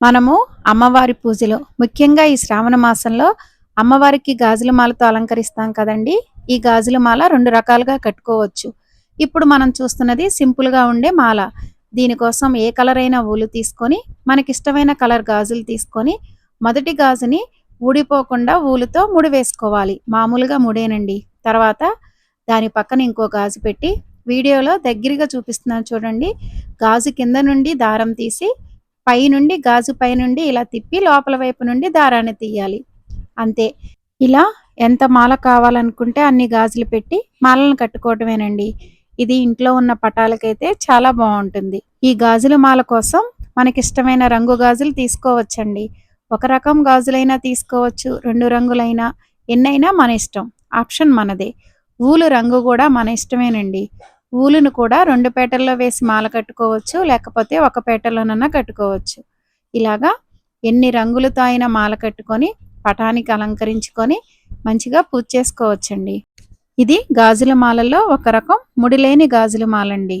మనము అమ్మవారి పూజలో ముఖ్యంగా ఈ శ్రావణ మాసంలో అమ్మవారికి గాజుల మాలతో అలంకరిస్తాం కదండి. ఈ గాజుల మాల రెండు రకాలుగా కట్టుకోవచ్చు. ఇప్పుడు మనం చూస్తున్నది సింపుల్గా ఉండే మాల. దీనికోసం ఏ కలర్ అయినా ఊలు తీసుకొని మనకి ఇష్టమైన కలర్ గాజులు తీసుకొని మొదటి గాజుని ఊడిపోకుండా ఊలుతో ముడి వేసుకోవాలి. మామూలుగా ముడేనండి. తర్వాత దాని పక్కన ఇంకో గాజు పెట్టి వీడియోలో దగ్గరగా చూపిస్తున్నాను చూడండి. గాజు కింద నుండి దారం తీసి పై నుండి గాజు పైనుండి ఇలా తిప్పి లోపల వైపు నుండి దారాన్ని తీయాలి. అంతే. ఇలా ఎంత మాల కావాలనుకుంటే అన్ని గాజులు పెట్టి మాలను కట్టుకోవటమేనండి. ఇది ఇంట్లో ఉన్న పటాలకైతే చాలా బాగుంటుంది. ఈ గాజుల మాల కోసం మనకిష్టమైన రంగు గాజులు తీసుకోవచ్చండి. ఒక రకం గాజులైనా తీసుకోవచ్చు రెండు రంగులైనా. ఎన్నైనా మన ఇష్టం. ఆప్షన్ మనదే. ఊలు రంగు కూడా మన ఇష్టమేనండి. ఊలును కూడా రెండు పేటల్లో వేసి మాల కట్టుకోవచ్చు లేకపోతే ఒక పేటలోనన్నా కట్టుకోవచ్చు. ఇలాగా ఎన్ని రంగులతో అయినా మాల కట్టుకొని పటానికి అలంకరించుకొని మంచిగా పూజ చేసుకోవచ్చండి. ఇది గాజుల మాలలో ఒక రకం ముడిలేని గాజుల మాలండి.